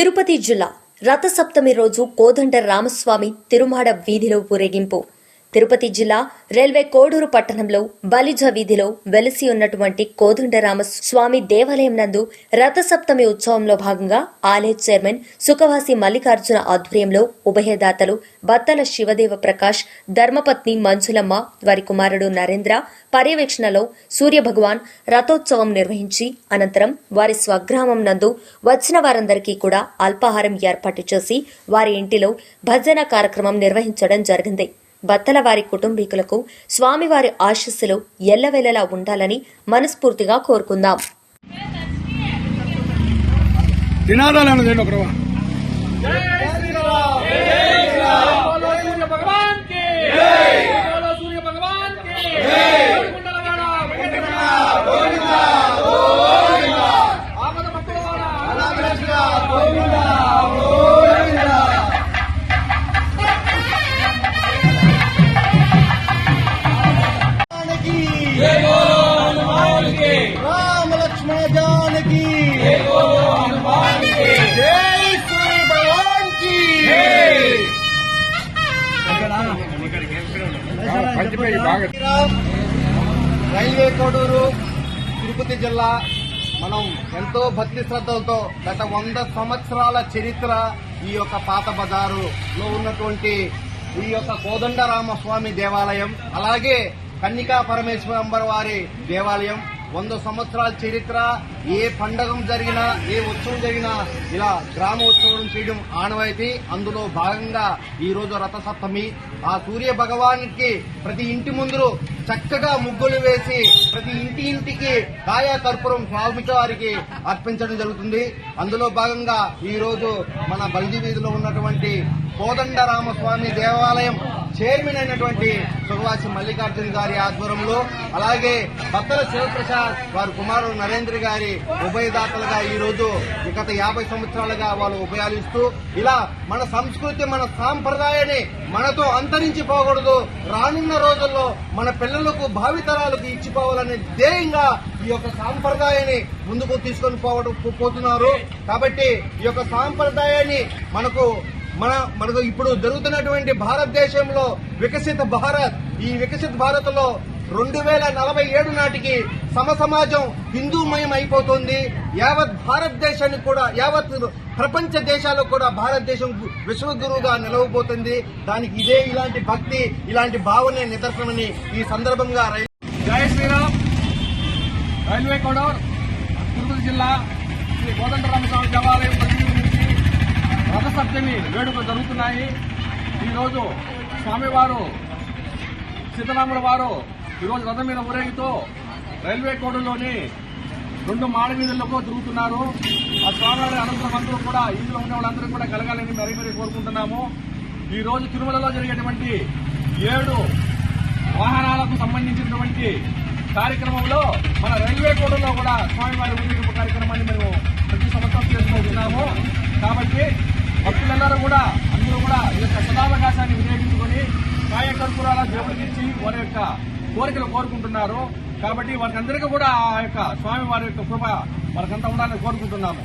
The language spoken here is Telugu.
తిరుపతి జిల్లా రథసప్తమి రోజు కోదండ రామస్వామి తిరుమాడ వీధిలో ఊరేగింపు. తిరుపతి జిల్లా రైల్వే కోడూరు పట్టణంలో బలిజ వీధిలో వెలిసి ఉన్నటువంటి కోదండరామ స్వామి దేవాలయం నందు రథసప్తమి ఉత్సవంలో భాగంగా ఆలయ చైర్మన్ సుఖవాసి మల్లికార్జున ఆధ్వర్యంలో ఉభయదాతలు బత్తల శివదేవ ప్రకాష్ ధర్మపత్ని మంజులమ్మ వారి కుమారుడు నరేంద్ర పర్యవేక్షణలో సూర్యభగవాన్ రథోత్సవం నిర్వహించి అనంతరం వారి స్వగ్రామం నందు వచ్చిన వారందరికీ కూడా అల్పాహారం ఏర్పాటు చేసి వారి ఇంటిలో భజన కార్యక్రమం నిర్వహించడం జరిగింది. భర్తల వారి కుటుంబీకులకు స్వామివారి ఆశస్సులు ఎల్లవెల్లలా ఉండాలని మనస్ఫూర్తిగా కోరుకుందాం. నినాదాలు చేయండి ఒకరు రైల్వే కోడూరు తిరుపతి జిల్లా. మనం ఎంతో భక్తి శ్రద్ధలతో గత వంద సంవత్సరాల చరిత్ర ఈ యొక్క పాత బజారులో ఉన్నటువంటి ఈ యొక్క కోదండరామ స్వామి దేవాలయం అలాగే కన్నికా పరమేశ్వరంబర్ వారి దేవాలయం వంద సంవత్సరాల చరిత్ర ఏ పండగం జరిగినా ఏ ఉత్సవం జరిగినా ఇలా గ్రామ ఉత్సవం చేయడం ఆనవాయితీ. అందులో భాగంగా ఈరోజు రథసప్తమి. ఆ సూర్య భగవానికి ప్రతి ఇంటి ముందు చక్కగా ముగ్గులు వేసి ప్రతి ఇంటి ఇంటికి కాయా కర్పూరం స్వామికి వారికి అర్పించడం జరుగుతుంది. అందులో భాగంగా ఈరోజు మన బల్జి వీధిలో ఉన్నటువంటి కోదండరామస్వామి దేవాలయం చైర్మన్ అయినటువంటి సుగవాసి మల్లికార్జున గారి ఆధ్వర్యంలో అలాగే భక్తుల శివప్రసాద్ వారి కుమారుడు నరేంద్ర గారి ఉభయదాతలుగా ఈ రోజు గత యాభై సంవత్సరాలుగా వాళ్ళు ఉపయోగిస్తూ ఇలా మన సంస్కృతి మన సాంప్రదాయాన్ని మనతో అంతరించిపోకూడదు రానున్న రోజుల్లో మన పిల్లలకు భావితరాలకు ఇచ్చిపోవాలనే ధ్యేయంగా ఈ యొక్క సాంప్రదాయాన్ని ముందుకు తీసుకొని పోవడం పోతున్నారు. కాబట్టి ఈ యొక్క సాంప్రదాయాన్ని మనకు మన మనకు ఇప్పుడు జరుగుతున్నటువంటి భారతదేశంలో వికసిత భారత్. ఈ వికసిత భారత్లో రెండు వేల నలభై ఏడు నాటికి సమ సమాజం హిందూమయం అయిపోతుంది. యావత్ భారతదేశానికి కూడా యావత్ ప్రపంచ దేశాలకు కూడా భారతదేశం విశ్వగురువుగా నిలవబోతుంది. దానికి ఇదే ఇలాంటి భక్తి ఇలాంటి భావనే నిదర్శనమని ఈ సందర్భంగా రైల్వే జై శ్రీరామ్. రైల్వే కోడూర్ తిరుపతి జిల్లా శ్రీ కోదండరామస్వామి దేవాలయం రథసప్తమి వేడుకలు జరుగుతున్నాయి. ఈరోజు స్వామివారు సీతారాముల వారు ఈరోజు రథం మీద ఊరేగితో రైల్వే కోడులోని రెండు మాడ వీధులకు తిరుగుతున్నారు. ఆ స్వామివారి అనంతరం అందరూ కూడా ఇందులో ఉన్న వాళ్ళందరూ కూడా కలగాలని మరీ మరీ కోరుకుంటున్నాము. ఈ రోజు తిరుమలలో జరిగేటువంటి ఏడు వాహనాలకు సంబంధించినటువంటి కార్యక్రమంలో మన రైల్వే కోడలో కూడా స్వామివారి ఊరేగింపు కార్యక్రమాన్ని మేము ప్రతి సంవత్సరం చేసుకుంటున్నాము కాబట్టి భక్తులందరూ కూడా అందరూ కూడా ఈ యొక్క సదావకాశాన్ని వినియోగించుకొని కాయకర్పూరాల జోబులకిచ్చి వారి యొక్క కోరికలు కోరుకుంటున్నారు. కాబట్టి వారికందరికీ కూడా ఆ యొక్క స్వామి వారి యొక్క కృప మనకంతా ఉండాలని కోరుకుంటున్నాము.